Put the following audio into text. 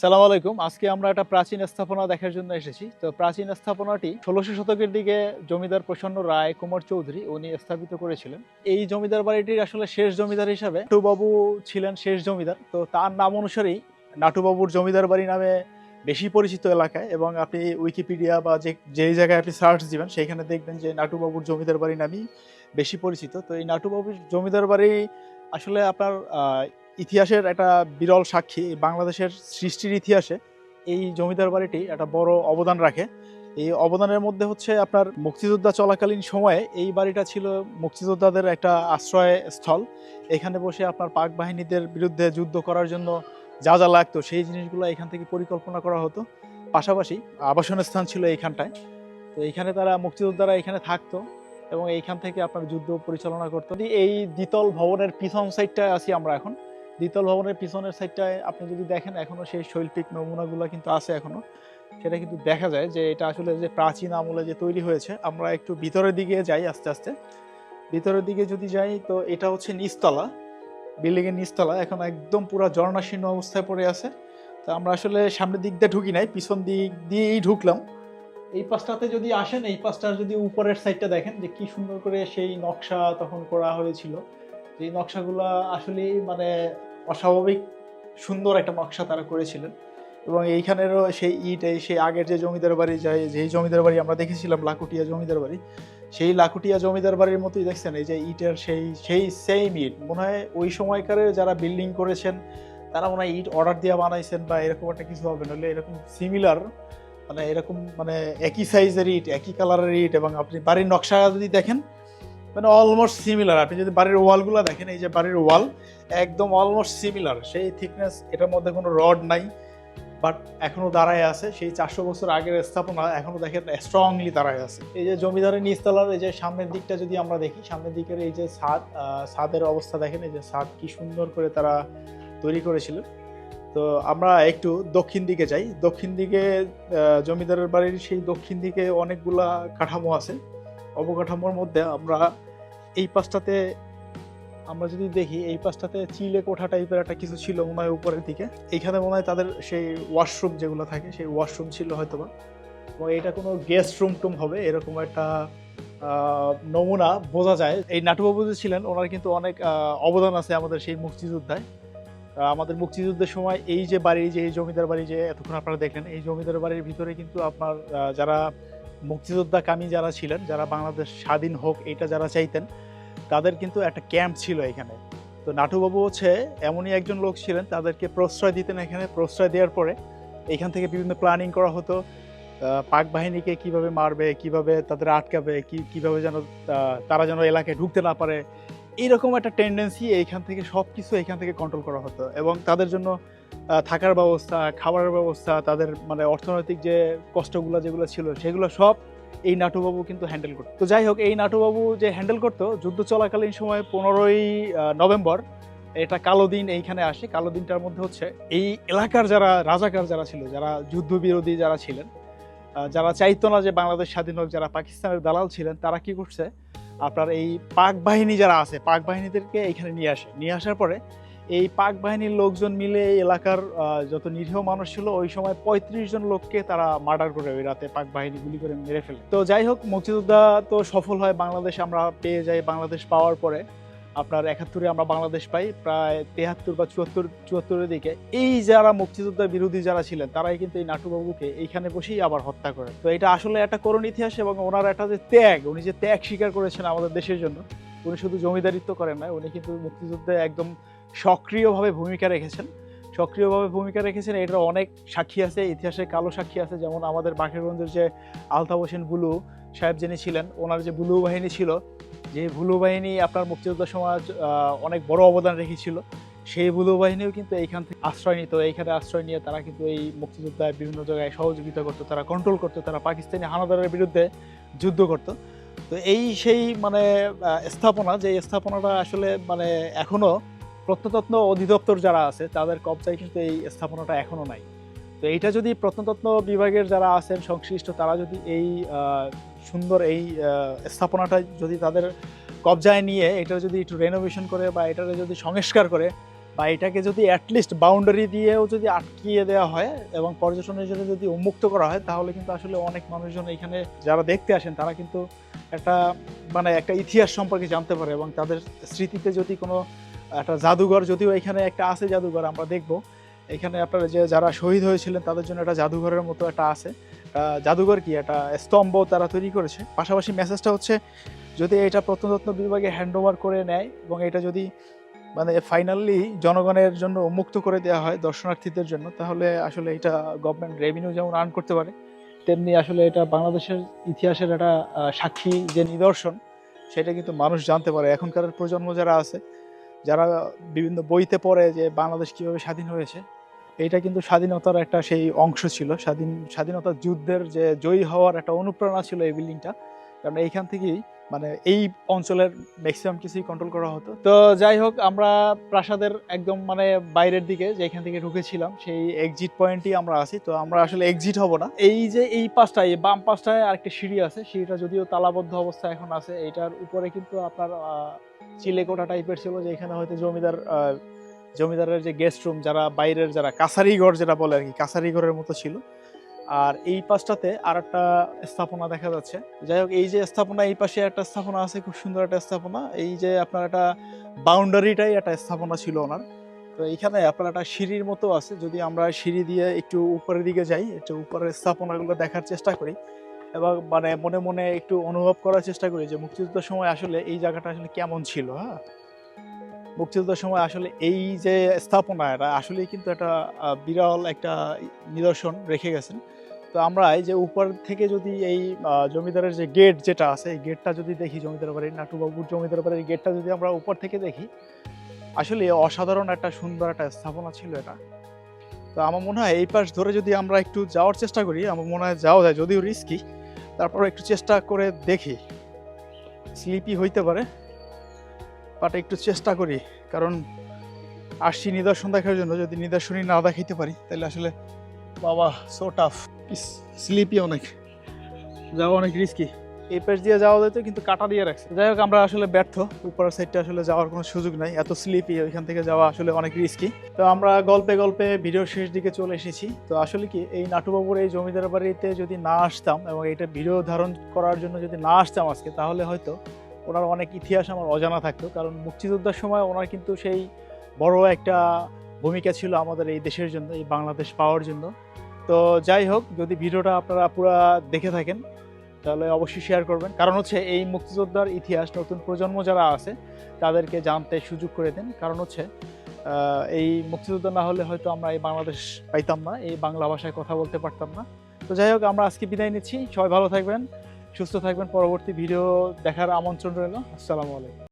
সালাম আলাইকুম। আজকে আমরা একটা প্রাচীন স্থাপনা দেখার জন্য এসেছি। তো প্রাচীন স্থাপনাটি ষোলোশো শতকের দিকে জমিদার প্রসন্ন রায় কুমার চৌধুরী উনি স্থাপিত করেছিলেন। এই জমিদার বাড়িটির আসলে শেষ জমিদার হিসাবে নাটুবাবু ছিলেন শেষ জমিদার। তো তার নাম অনুসারেই নাটুবাবুর জমিদার বাড়ি নামে বেশি পরিচিত এলাকায় এবং আপনি উইকিপিডিয়া বা যে যেই জায়গায় আপনি সার্চ দিবেন, সেইখানে দেখবেন যে নাটুবাবুর জমিদার বাড়ি নামেই বেশি পরিচিত। তো এই নাটুবাবুর জমিদার বাড়ি আসলে আপনার ইতিহাসের একটা বিরল সাক্ষী, বাংলাদেশের সৃষ্টির ইতিহাসে এই জমিদার বাড়িটি একটা বড় অবদান রাখে। এই অবদানের মধ্যে হচ্ছে আপনার মুক্তিযোদ্ধা চলাকালীন সময়ে এই বাড়িটা ছিল মুক্তিযোদ্ধাদের একটা আশ্রয় স্থল। এখানে বসে আপনার পাক বাহিনীদের বিরুদ্ধে যুদ্ধ করার জন্য যা যা লাগতো সেই জিনিসগুলো এখান থেকে পরিকল্পনা করা হতো। পাশাপাশি আবাসন স্থান ছিল এইখানটায়। তো এইখানে তারা মুক্তিযোদ্ধারা এখানে থাকতো এবং এইখান থেকে আপনার যুদ্ধ পরিচালনা করতো। এই দ্বিতল ভবনের পিছন সাইডটা আছি আমরা এখন। দ্বিতল ভবনের পিছনের সাইডটায় আপনি যদি দেখেন, এখনও সেই শৈল্পিক নমুনাগুলো কিন্তু আছে এখনও। সেটা কিন্তু দেখা যায় যে এটা আসলে যে প্রাচীন আমলে যে তৈরি হয়েছে, আমরা একটু ভিতরের দিকে যাই আস্তে আস্তে। ভিতরের দিকে যদি যাই, তো এটা হচ্ছে নিচতলা। বিল্ডিং এর নিচতলা, এখন একদম পুরো জর্ণাশীর্ণ অবস্থায় পড়ে আছে। তো আমরা আসলে সামনের দিক দিয়ে ঢুকি নাই, পিছন দিক দিয়েই ঢুকলাম। এই পাশটাতে যদি আসেন, এই পাশটার যদি উপরের সাইডটা দেখেন, যে কি সুন্দর করে সেই নকশা তখন করা হয়েছিল। এই নকশাগুলো আসলেই মানে অস্বাভাবিক, সুন্দর একটা নকশা তারা করেছিলেন। এবং এইখানেরও সেই ইট, এই সেই আগের যে জমিদার বাড়ি যাই যেই জমিদার বাড়ি আমরা দেখেছিলাম, লাকুটিয়া জমিদার বাড়ি, সেই লাকুটিয়া জমিদার বাড়ির মতোই দেখছেন, এই যে ইটের সেই সেই সেম ইট। মনে হয় ওই সময়কারে যারা বিল্ডিং করেছেন, তারা মনে হয় ইট অর্ডার দিয়ে বানাইছেন বা এরকম একটা কিছু হবে, নাহলে এরকম সিমিলার মানে এরকম মানে একই সাইজের ইট, একই কালারের ইট এবং আপনি বাড়ির নকশা যদি দেখেন মানে অলমোস্ট সিমিলার আপনি যদি বাড়ির ওয়ালগুলো দেখেন, এই যে বাড়ির ওয়াল, একদম অলমোস্ট সিমিলার সেই থিকনেস এটার মধ্যে কোনো রড নাই। বাট এখনও দাঁড়ায় আছে। সেই চারশো বছর আগের স্থাপনা এখনও দেখেন স্ট্রংলি দাঁড়ায় আছে। এই যে জমিদারের নিচতলার এই যে সামনের দিকটা যদি আমরা দেখি, সামনের দিকের এই যে ছাদ ছাদের অবস্থা দেখেন, এই যে ছাদ কি সুন্দর করে তারা তৈরি করেছিলেন তো আমরা একটু দক্ষিণ দিকে যাই। দক্ষিণ দিকে জমিদারের বাড়ির সেই দক্ষিণ দিকে অনেকগুলা কাঠামো আছে। অবকাঠামোর মধ্যে আমরা এই পাশটাতে, আমরা যদি দেখি, এই পাশটাতে চিলে কোঠা টাইপের একটা কিছু ছিল মনে হয় উপরের দিকে। এইখানে মনে হয় তাদের সেই ওয়াশরুম যেগুলো থাকে, সেই ওয়াশরুম ছিল হয়তোবা। এবং এটা কোনো গেস্ট রুম টুম হবে, এরকম একটা নমুনা বোঝা যায়। এই নাটুবাবু যে ছিলেন, ওনার কিন্তু অনেক অবদান আছে আমাদের সেই মুক্তিযোদ্ধায়। আমাদের মুক্তিযুদ্ধের সময় এই যে বাড়ি, যে এই জমিদার বাড়ি যে এতক্ষণ আপনারা দেখলেন, এই জমিদার বাড়ির ভিতরে কিন্তু আপনার যারা মুক্তিযোদ্ধা কামী যারা ছিলেন, যারা বাংলাদেশ স্বাধীন হোক এটা যারা চাইতেন, তাদের কিন্তু একটা ক্যাম্প ছিল এখানে। তো নাটুবাবু হচ্ছে এমনই একজন লোক ছিলেন, তাদেরকে প্রশ্রয় দিতেন এখানে। প্রশ্রয় দেওয়ার পরে এখান থেকে বিভিন্ন প্ল্যানিং করা হতো পাক বাহিনীকে কীভাবে মারবে, কীভাবে তাদের আটকাবে, কি, কীভাবে যেন তারা যেন এলাকায় ঢুকতে না পারে এইরকম একটা টেন্ডেন্সি এইখান থেকে সব কিছু এখান থেকে কন্ট্রোল করা হতো। এবং তাদের জন্য থাকার ব্যবস্থা খাবারের ব্যবস্থা, তাদের মানে অর্থনৈতিক যে কষ্টগুলো যেগুলো ছিল, সেগুলো সব এই নাটুবাবু কিন্তু হ্যান্ডেল করতো। তো যাই হোক, এই নাটুবাবু যে হ্যান্ডেল করতো, যুদ্ধ চলাকালীন সময় পনেরোই নভেম্বর, এটা কালো দিন এইখানে আসে। কালো দিনটার মধ্যে হচ্ছে এই এলাকার যারা রাজাকার যারা ছিল, যারা যুদ্ধবিরোধী যারা ছিলেন যারা চাইতো না যে বাংলাদেশ স্বাধীন হোক, যারা পাকিস্তানের দালাল ছিলেন, তারা কি করছে? আপনার এই পাক বাহিনী যারা আছে, পাক বাহিনীদেরকে এইখানে নিয়ে আসে। নিয়ে আসার পরে এই পাক বাহিনীর লোকজন মিলে এই এলাকার যত নিরীহ মানুষ ছিল, ওই সময় পঁয়ত্রিশ জন লোককে তারা মার্ডার করে ওই রাতে পাক বাহিনী গুলি করে মেরে ফেলে। তো যাই হোক মুক্তিযোদ্ধা তো সফল হয় বাংলাদেশ আমরা পেয়ে যাই, বাংলাদেশ পাওয়ার পরে। আপনার একাত্তরে আমরা বাংলাদেশ পাই, প্রায় তেহাত্তর বা চুয়াত্তর, চুয়াত্তরের দিকে। এই যারা মুক্তিযোদ্ধা বিরোধী যারা ছিলেন, তারাই কিন্তু এই নাটুবাবুকে এইখানে বসেই আবার হত্যা করেন তো এটা আসলে একটা করুণ ইতিহাস এবং ওনার একটা যে ত্যাগ, উনি যে ত্যাগ স্বীকার করেছেন আমাদের দেশের জন্য, উনি শুধু জমিদারিত্ব করেন না উনি কিন্তু মুক্তিযুদ্ধে একদম সক্রিয়ভাবে ভূমিকা রেখেছেন। সক্রিয়ভাবে ভূমিকা রেখেছেন, এটার অনেক সাক্ষী আছে ইতিহাসে কালো সাক্ষী আছে। যেমন আমাদের বাকেরগঞ্জের যে আলতাফ হোসেন বুলু সাহেব যিনি ছিলেন, ওনার যে বুলু বাহিনী ছিল, যে বুলু বাহিনী আপনার মুক্তিযুদ্ধ সমাজ অনেক বড় অবদান রেখেছিল, সেই বুলু বাহিনীও কিন্তু এইখান থেকে আশ্রয় নিত। এইখানে আশ্রয় নিয়ে তারা কিন্তু এই মুক্তিযোদ্ধায় বিভিন্ন জায়গায় সহযোগিতা করতো, তারা কন্ট্রোল করতো, তারা পাকিস্তানি হানাদারের বিরুদ্ধে যুদ্ধ করতো। তো এই সেই মানে স্থাপনা, যে স্থাপনাটা আসলে মানে এখনও প্রত্নতত্ত্ব অধিদপ্তর যারা আছে, তাদের কবজায় কিন্তু এই স্থাপনাটা এখনও নাই। তো এইটা যদি প্রত্নতত্ত্ব বিভাগের যারা আছেন সংশ্লিষ্ট, তারা যদি এই সুন্দর এই স্থাপনাটা যদি তাদের কবজায় নিয়ে এটা যদি একটু রেনোভেশন করে বা এটারে যদি সংস্কার করে বা এটাকে যদি অ্যাটলিস্ট বাউন্ডারি দিয়েও যদি আটকিয়ে দেওয়া হয় এবং পর্যটনের জন্য যদি উন্মুক্ত করা হয়, তাহলে কিন্তু আসলে অনেক মানুষজন এখানে যারা দেখতে আসেন, তারা কিন্তু একটা মানে একটা ইতিহাস সম্পর্কে জানতে পারে এবং তাদের স্মৃতিতে যদি কোনো একটা জাদুঘর, যদিও এখানে একটা আছে জাদুঘর, আমরা দেখব। এখানে আপনারা যে যারা শহীদ হয়েছিলেন, তাদের জন্য একটা জাদুঘরের মতো একটা আছে। জাদুঘর কি? একটা স্তম্ভ তারা তৈরি করেছে। পাশাপাশি মেসেজটা হচ্ছে, যদি এটা প্রত্নতত্ত্ব বিভাগে হ্যান্ড ওভার করে নেয় এবং এটা যদি মানে ফাইনালি জনগণের জন্য উন্মুক্ত করে দেওয়া হয় দর্শনার্থীদের জন্য, তাহলে আসলে এটা গভর্নমেন্ট রেভিনিউ যেমন আর্ন করতে পারে, তেমনি আসলে এটা বাংলাদেশের ইতিহাসের একটা সাক্ষী যে নিদর্শন, সেটা কিন্তু মানুষ জানতে পারে। এখনকার প্রজন্ম যারা আছে যারা বিভিন্ন বইতে পড়ে যে বাংলাদেশ কীভাবে স্বাধীন হয়েছে, এইটা কিন্তু স্বাধীনতার একটা সেই অংশ ছিল। স্বাধীন, স্বাধীনতা যুদ্ধের যে জয়ী হওয়ার একটা অনুপ্রেরণা ছিল এই বিল্ডিংটা। কারণ এইখান থেকেই মানে এই অঞ্চলের ম্যাক্সিমাম কিছুই কন্ট্রোল করা হতো। তো যাই হোক, আমরা প্রাসাদের একদম মানে বাইরের দিকে যেখান থেকে ঢুকেছিলাম, সেই এক্সিট পয়েন্টই আমরা আছি। তো আমরা আসলে এক্সিট হব না। এই যে এই পাশটায় বাম পাশটায় আরেকটা সিঁড়ি আছে। সিঁড়িটা যদিও তালাবদ্ধ অবস্থা এখন আছে এটার উপরে কিন্তু আপনার আহ, চিলেকোঠা টাইপের ছিল যে এখানে হয়তো জমিদার জমিদারের যে গেস্ট রুম যারা বাইরের যারা কাছারি ঘর যেটা বলে আর কি কাছারি ঘরের মতো ছিল। আর এই পাশটাতে আর একটা স্থাপনা দেখা যাচ্ছে। যাই হোক এই যে স্থাপনা এই পাশে একটা স্থাপনা আছে খুব সুন্দর একটা স্থাপনা। এই যে আপনার একটা বাউন্ডারিটাই একটা স্থাপনা ছিল ওনার। তো এইখানে আপনার একটা সিঁড়ির মতো আছে। যদি আমরা সিঁড়ি দিয়ে একটু উপরের দিকে যাই একটু উপরের স্থাপনাগুলো দেখার চেষ্টা করি এবং মানে মনে মনে একটু অনুভব করার চেষ্টা করি যে মুক্তিযুদ্ধের সময় আসলে এই জায়গাটা আসলে কেমন ছিল হ্যাঁ? মুক্তিযুদ্ধের সময় আসলে এই যে স্থাপনা, এটা আসলেই কিন্তু একটা বিরল একটা নিদর্শন রেখে গেছেন। তো আমরা এই যে উপর থেকে যদি এই জমিদারের যে গেট যেটা আছে, এই গেটটা যদি দেখি জমিদার বাড়ির, নাটুবাবুর জমিদার বাড়ির গেটটা যদি আমরা উপর থেকে দেখি, আসলে অসাধারণ একটা সুন্দর একটা স্থাপনা ছিল এটা। তো আমার মনে হয় এই পাশ ধরে যদি আমরা একটু যাওয়ার চেষ্টা করি, আমার মনে হয় যাওয়া যায়, যদিও রিস্কি তারপরে একটু চেষ্টা করে দেখি। স্লিপি হইতে পারে বাট একটু চেষ্টা করি, কারণ আসছি নিদর্শন দেখার জন্য। যদি নিদর্শনই না দেখাইতে পারি, তাহলে আসলে বাবা সো টাফ স্লিপি অনেক। যাওয়া অনেক রিস্কি এই পাশ দিয়ে যাওয়া যেত কিন্তু কাটা দিয়ে রাখছে। যাই হোক, আমরা আসলে ব্যর্থ। উপরের সাইডটা আসলে যাওয়ার কোনো সুযোগ নাই। এত স্লিপি ওইখান থেকে যাওয়া আসলে অনেক রিস্কি তো আমরা গল্পে গল্পে ভিডিওর শেষ দিকে চলে এসেছি। তো আসলে কি, এই নাটুবাবুর এই জমিদার বাড়িতে যদি না আসতাম এবং এটা ভিডিও ধারণ করার জন্য যদি না আসতাম আজকে, তাহলে হয়তো ওনার অনেক ইতিহাস আমার অজানা থাকতো। কারণ মুক্তিযোদ্ধার সময় ওনার কিন্তু সেই বড় একটা ভূমিকা ছিল আমাদের এই দেশের জন্য, এই বাংলাদেশ পাওয়ার জন্য। তো যাই হোক, যদি ভিডিওটা আপনারা পুরো দেখে থাকেন তাহলে অবশ্যই শেয়ার করবেন। কারণ হচ্ছে এই মুক্তিযোদ্ধার ইতিহাস, নতুন প্রজন্ম যারা আছে, তাদেরকে জানতে সুযোগ করে দেন। কারণ হচ্ছে এই মুক্তিযোদ্ধা না হলে হয়তো আমরা এই বাংলাদেশ পাইতাম না, এই বাংলা ভাষায় কথা বলতে পারতাম না। তো যাই হোক, আমরা আজকে বিদায় নিচ্ছি। সবাই ভালো থাকবেন, সুস্থ থাকবেন। পরবর্তী ভিডিও দেখার আমন্ত্রণ রইল। আসসালামু আলাইকুম।